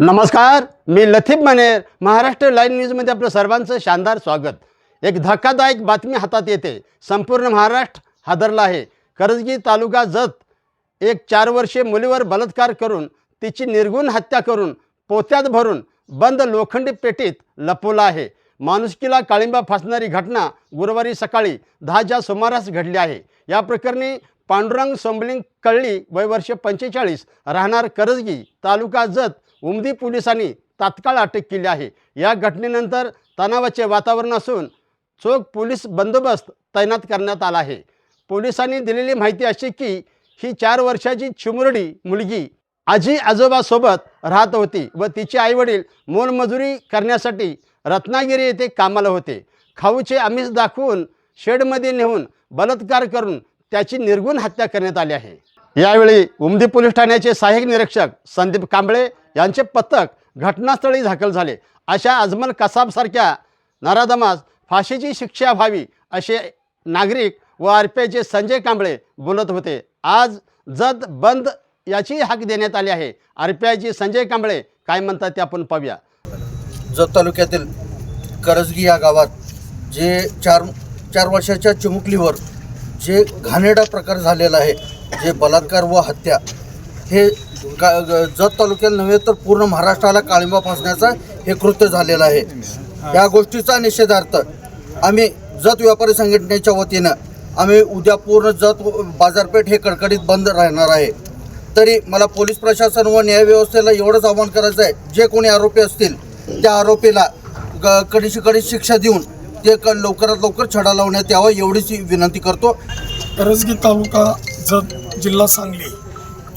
नमस्कार मी लथीफ मनेर महाराष्ट्र लाईव्ह न्यूजमध्ये आपलं सर्वांचं शानदार स्वागत. एक धक्कादायक बातमी हातात येते. संपूर्ण महाराष्ट्र हादरला आहे. करजगी तालुका जत एक चार वर्षे मुलीवर बलात्कार करून तिची निर्गुण हत्या करून पोत्यात भरून बंद लोखंडी पेटीत लपवला आहे. माणुसकीला काळिंबा फासणारी घटना गुरुवारी सकाळी दहाच्या सुमारास घडली आहे. या प्रकरणी पांडुरंग सोंबलिंग कळली वय वर्ष पंचेचाळीस राहणार करजगी तालुका जत उमदी पोलिसांनी तात्काळ अटक केली आहे. या घटनेनंतर तणावाचे वातावरण असून चोख पोलीस बंदोबस्त तैनात करण्यात आला आहे. पोलिसांनी दिलेली माहिती अशी की ही चार वर्षाची चिमुरडी मुलगी आजी आजोबासोबत राहत होती व तिचे आईवडील मोलमजुरी करण्यासाठी रत्नागिरी येथे कामाला होते. खाऊचे आमिष दाखवून शेडमध्ये नेऊन बलात्कार करून त्याची निर्गुण हत्या करण्यात आली आहे. यावेळी उमदी पोलीस ठाण्याचे सहाय्यक निरीक्षक संदीप कांबळे यांचे पथक घटनास्थळी दाखल झाले. अशा अजमल कसाबसारख्या नराधमास फाशीची शिक्षा व्हावी असे नागरिक व आर पी आयचे संजय कांबळे बोलत होते. आज जत बंद याची हाक देण्यात आली आहे. आर पी आयचे संजय कांबळे काय म्हणतात ते आपण पाहूया. जत तालुक्यातील करजगी या गावात जे चार चार वर्षाच्या चिमुकलीवर जे घाणेडा प्रकार झालेला आहे जे बलात्कार व हत्या हे का जत तालुक्याला नव्हे तर पूर्ण महाराष्ट्राला काळिंबा फासण्याचा हे कृत्य झालेलं आहे. या गोष्टीचा निषेधार्थ आम्ही जत व्यापारी संघटनेच्या वतीनं आम्ही उद्या पूर्ण जत बाजारपेठ हे कडकडीत बंद राहणार आहे. तरी मला पोलीस प्रशासन व न्यायव्यवस्थेला एवढंच आव्हान करायचं आहे जे कोणी आरोपी असतील त्या आरोपीला ग कडीशी कडी शिक्षा देऊन ते क लवकरात लवकर छडा लावण्यात यावं एवढीच विनंती करतो. करजगी तालुका जत जिल्हा सांगली.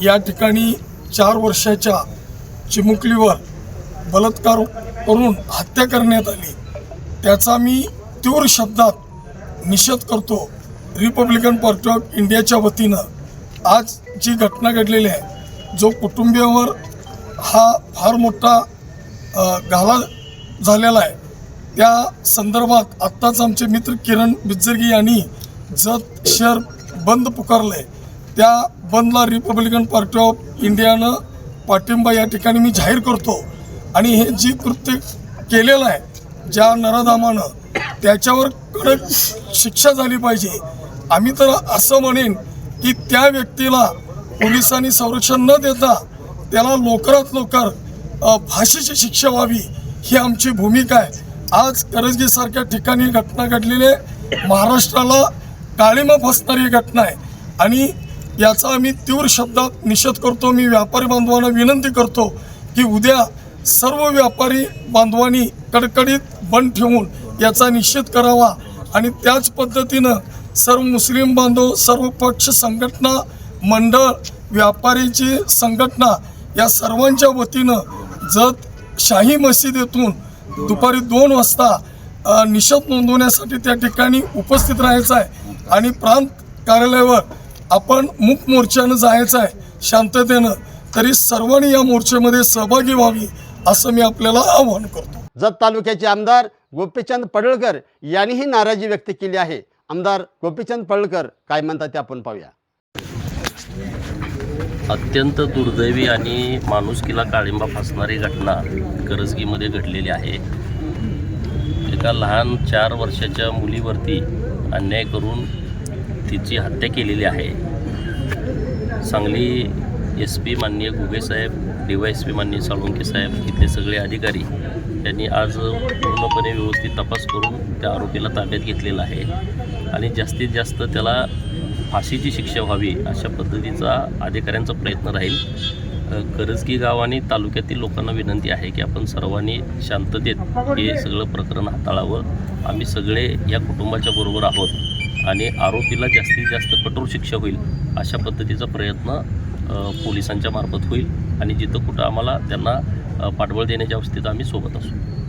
या ठिकाणी चार वर्षाच्या चिमुकलीवर बलात्कार करून हत्या करण्यात आली. त्याचा मी तीव्र शब्दात निषेध करतो. रिपब्लिकन पार्टी ऑफ इंडियाच्या वतीनं आज जी घटना घडलेली आहे जो कुटुंबियावर हा फार मोठा घाला झालेला आहे. त्या संदर्भात आत्ताच आमचे मित्र किरण बिज्जरगी यांनी जत शहर बंद पुकारलं आहे त्या बंदला रिपब्लिकन पार्टी ऑफ इंडियानं पाठिंबा या ठिकाणी मी जाहीर करतो. आणि हे जी कृत्य केलेलं आहे ज्या नराधामानं त्याच्यावर कडक शिक्षा झाली पाहिजे. आम्ही तर असं म्हणेन की त्या व्यक्तीला पोलिसांनी संरक्षण न देता त्याला लवकरात लवकर भाषेची फाशीची शिक्षा व्हावी ही आमची भूमिका आहे. आज करजगीसारख्या ठिकाणी घटना घडलेली आहे. महाराष्ट्राला काळीमा फसणारी घटना आहे. आणि याचा आम्ही तीव्र शब्दात निषेध करतो. मी व्यापारी बांधवांना विनंती करतो की उद्या सर्व व्यापारी बांधवांनी कडकडीत बंद ठेवून याचा निषेध करावा आणि त्याच पद्धतीनं सर्व मुस्लिम बांधव सर्व पक्ष संघटना मंडळ व्यापारीची संघटना या सर्वांच्या वतीनं जत शाही मशिदीतून दुपारी दोन वाजता निषेध नोंदवण्यासाठी त्या ठिकाणी उपस्थित राहायचं आहे. आणि प्रांत कार्यालयावर आपण मूक मोर्चानं जायचं आहे शांततेनं तरी सर्वांनी या मोर्चेमध्ये सहभागी व्हावी असं मी आपल्याला आवाहन करतो. जत तालुक्याचे आमदार गोपीचंद पडळकर यांनीही नाराजी व्यक्त केली आहे. आमदार गोपीचंद पडळकर काय म्हणतात ते आपण पाहूया. अत्यंत दुर्दैवी आणि माणुसकीला काळिंबा फासणारी घटना करजगीमध्ये घडलेली आहे. एका लहान चार वर्षाच्या मुलीवरती अन्याय करून तिची हत्या केलेली आहे. सांगली एस पी माननीय गुगे साहेब डी वाय एस पी माननीय साळुंके साहेब इथले सगळे अधिकारी त्यांनी आज पूर्णपणे व्यवस्थित तपास करून त्या आरोपीला ताब्यात घेतलेला आहे. आणि जास्तीत जास्त त्याला फाशीची शिक्षा व्हावी अशा पद्धतीचा अधिकाऱ्यांचा प्रयत्न राहील. करजगी गाव आणि तालुक्यातील लोकांना विनंती आहे की आपण सर्वांनी शांततेत हे सगळं प्रकरण हाताळावं. आम्ही सगळे या कुटुंबाच्या बरोबर आहोत. आणि आरोपीला जास्तीत जास्त कठोर शिक्षा होईल अशा पद्धतीचा प्रयत्न पोलिसांच्या मार्फत होईल. आणि जिथं कुठं आम्हाला त्यांना पाठबळ देण्याच्या अवस्थेत आम्ही सोबत असू.